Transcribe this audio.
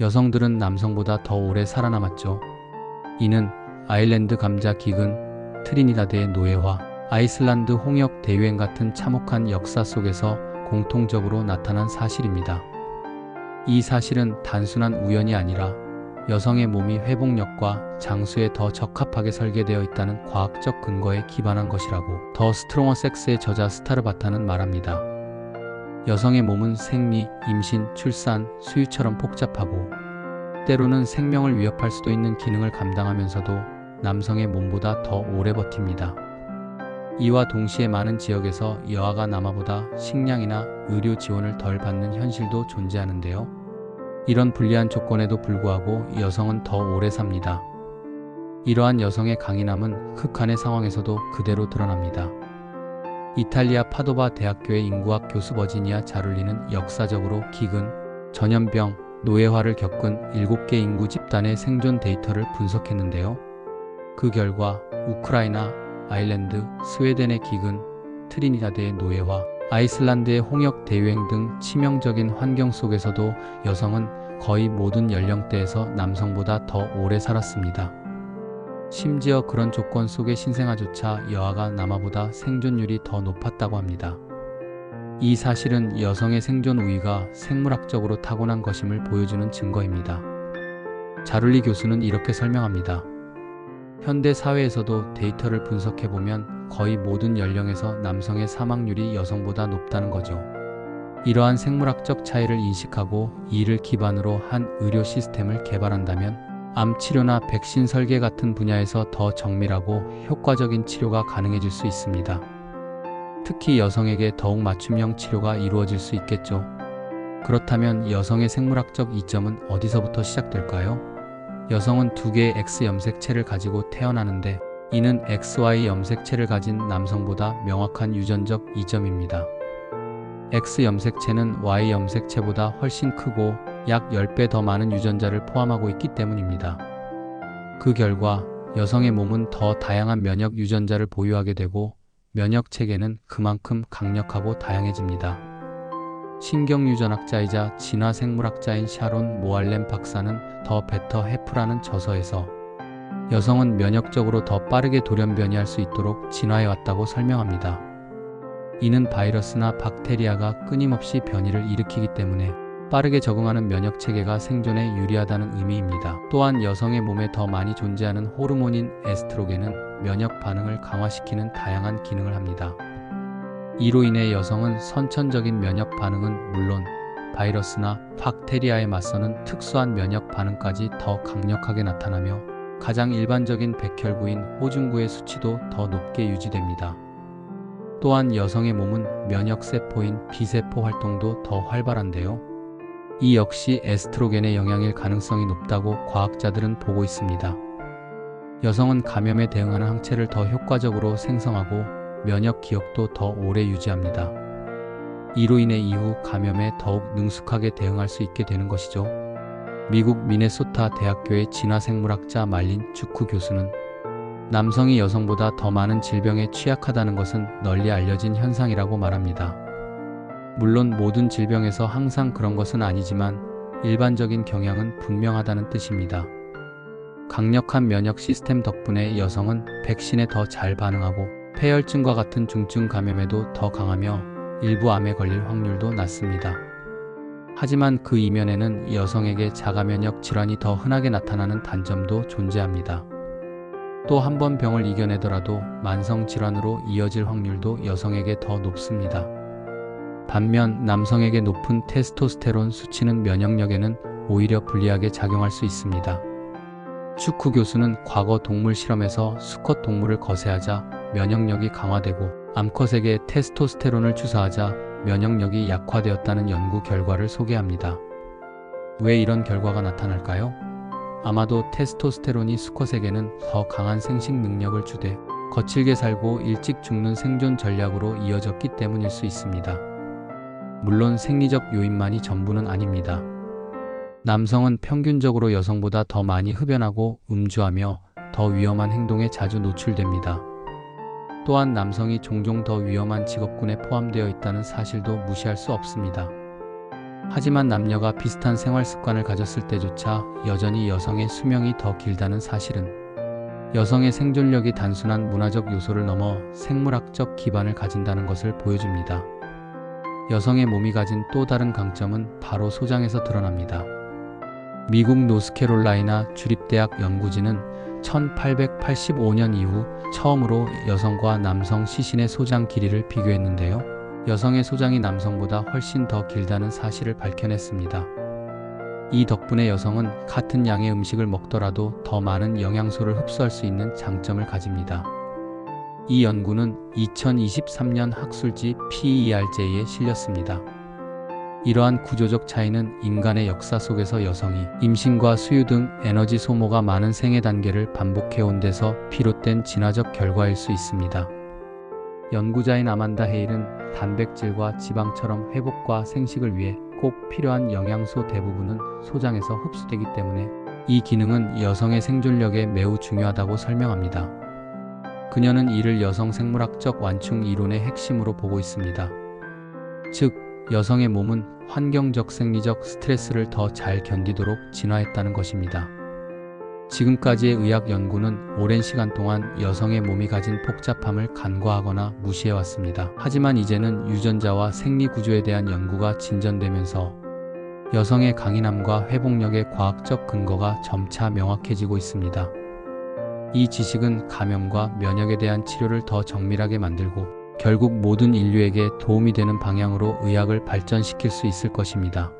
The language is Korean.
여성들은 남성보다 더 오래 살아남았죠. 이는 아일랜드 감자 기근, 트리니다드의 노예화, 아이슬란드 홍역 대유행 같은 참혹한 역사 속에서 공통적으로 나타난 사실입니다. 이 사실은 단순한 우연이 아니라 여성의 몸이 회복력과 장수에 더 적합하게 설계되어 있다는 과학적 근거에 기반한 것이라고 더 스트롱어 섹스의 저자 스타르바타는 말합니다. 여성의 몸은 생리, 임신, 출산, 수유처럼 복잡하고 때로는 생명을 위협할 수도 있는 기능을 감당하면서도 남성의 몸보다 더 오래 버팁니다. 이와 동시에 많은 지역에서 여아가 남아보다 식량이나 의료 지원을 덜 받는 현실도 존재하는데요. 이런 불리한 조건에도 불구하고 여성은 더 오래 삽니다. 이러한 여성의 강인함은 극한의 상황에서도 그대로 드러납니다. 이탈리아 파도바 대학교의 인구학 교수 버지니아 자룰리는 역사적으로 기근, 전염병, 노예화를 겪은 7개 인구 집단의 생존 데이터를 분석했는데요. 그 결과 우크라이나, 아일랜드, 스웨덴의 기근, 트리니다드의 노예화, 아이슬란드의 홍역 대유행 등 치명적인 환경 속에서도 여성은 거의 모든 연령대에서 남성보다 더 오래 살았습니다. 심지어 그런 조건 속의 신생아조차 여아가 남아보다 생존율이 더 높았다고 합니다. 이 사실은 여성의 생존 우위가 생물학적으로 타고난 것임을 보여주는 증거입니다. 자룰리 교수는 이렇게 설명합니다. 현대 사회에서도 데이터를 분석해보면 거의 모든 연령에서 남성의 사망률이 여성보다 높다는 거죠. 이러한 생물학적 차이를 인식하고 이를 기반으로 한 의료 시스템을 개발한다면 암 치료나 백신 설계 같은 분야에서 더 정밀하고 효과적인 치료가 가능해질 수 있습니다. 특히 여성에게 더욱 맞춤형 치료가 이루어질 수 있겠죠. 그렇다면 여성의 생물학적 이점은 어디서부터 시작될까요? 여성은 두 개의 X 염색체를 가지고 태어나는데 이는 XY 염색체를 가진 남성보다 명확한 유전적 이점입니다. X 염색체는 Y 염색체보다 훨씬 크고 약 10배 더 많은 유전자를 포함하고 있기 때문입니다. 그 결과 여성의 몸은 더 다양한 면역 유전자를 보유하게 되고 면역 체계는 그만큼 강력하고 다양해집니다. 신경유전학자이자 진화생물학자인 샤론 모알렘 박사는 더 베터 해프라는 저서에서 여성은 면역적으로 더 빠르게 돌연변이할 수 있도록 진화해 왔다고 설명합니다. 이는 바이러스나 박테리아가 끊임없이 변이를 일으키기 때문에 빠르게 적응하는 면역 체계가 생존에 유리하다는 의미입니다. 또한 여성의 몸에 더 많이 존재하는 호르몬인 에스트로겐은 면역 반응을 강화시키는 다양한 기능을 합니다. 이로 인해 여성은 선천적인 면역 반응은 물론 바이러스나 박테리아에 맞서는 특수한 면역 반응까지 더 강력하게 나타나며 가장 일반적인 백혈구인 호중구의 수치도 더 높게 유지됩니다. 또한 여성의 몸은 면역세포인 B세포 활동도 더 활발한데요. 이 역시 에스트로겐의 영향일 가능성이 높다고 과학자들은 보고 있습니다. 여성은 감염에 대응하는 항체를 더 효과적으로 생성하고 면역 기억도 더 오래 유지합니다. 이로 인해 이후 감염에 더욱 능숙하게 대응할 수 있게 되는 것이죠. 미국 미네소타 대학교의 진화생물학자 말린 주쿠 교수는 남성이 여성보다 더 많은 질병에 취약하다는 것은 널리 알려진 현상이라고 말합니다. 물론 모든 질병에서 항상 그런 것은 아니지만 일반적인 경향은 분명하다는 뜻입니다. 강력한 면역 시스템 덕분에 여성은 백신에 더 잘 반응하고 폐혈증과 같은 중증 감염에도 더 강하며 일부 암에 걸릴 확률도 낮습니다. 하지만 그 이면에는 여성에게 자가 면역 질환이 더 흔하게 나타나는 단점도 존재합니다. 또 한 번 병을 이겨내더라도 만성 질환으로 이어질 확률도 여성에게 더 높습니다. 반면 남성에게 높은 테스토스테론 수치는 면역력에는 오히려 불리하게 작용할 수 있습니다. 슈쿠 교수는 과거 동물 실험에서 수컷 동물을 거세하자 면역력이 강화되고 암컷에게 테스토스테론을 주사하자 면역력이 약화되었다는 연구 결과를 소개합니다. 왜 이런 결과가 나타날까요? 아마도 테스토스테론이 수컷에게는 더 강한 생식 능력을 주되 거칠게 살고 일찍 죽는 생존 전략으로 이어졌기 때문일 수 있습니다. 물론 생리적 요인만이 전부는 아닙니다. 남성은 평균적으로 여성보다 더 많이 흡연하고 음주하며 더 위험한 행동에 자주 노출됩니다. 또한 남성이 종종 더 위험한 직업군에 포함되어 있다는 사실도 무시할 수 없습니다. 하지만 남녀가 비슷한 생활 습관을 가졌을 때조차 여전히 여성의 수명이 더 길다는 사실은 여성의 생존력이 단순한 문화적 요소를 넘어 생물학적 기반을 가진다는 것을 보여줍니다. 여성의 몸이 가진 또 다른 강점은 바로 소장에서 드러납니다. 미국 노스캐롤라이나 주립대학 연구진은 1885년 이후 처음으로 여성과 남성 시신의 소장 길이를 비교했는데요. 여성의 소장이 남성보다 훨씬 더 길다는 사실을 밝혀냈습니다. 이 덕분에 여성은 같은 양의 음식을 먹더라도 더 많은 영양소를 흡수할 수 있는 장점을 가집니다. 이 연구는 2023년 학술지 PERJ에 실렸습니다. 이러한 구조적 차이는 인간의 역사 속에서 여성이 임신과 수유 등 에너지 소모가 많은 생애 단계를 반복해온 데서 비롯된 진화적 결과일 수 있습니다. 연구자인 아만다 헤일은 단백질과 지방처럼 회복과 생식을 위해 꼭 필요한 영양소 대부분은 소장에서 흡수되기 때문에 이 기능은 여성의 생존력에 매우 중요하다고 설명합니다. 그녀는 이를 여성 생물학적 완충 이론의 핵심으로 보고 있습니다. 즉, 여성의 몸은 환경적 생리적 스트레스를 더 잘 견디도록 진화했다는 것입니다. 지금까지의 의학 연구는 오랜 시간 동안 여성의 몸이 가진 복잡함을 간과하거나 무시해왔습니다. 하지만 이제는 유전자와 생리 구조에 대한 연구가 진전되면서 여성의 강인함과 회복력의 과학적 근거가 점차 명확해지고 있습니다. 이 지식은 감염과 면역에 대한 치료를 더 정밀하게 만들고 결국 모든 인류에게 도움이 되는 방향으로 의학을 발전시킬 수 있을 것입니다.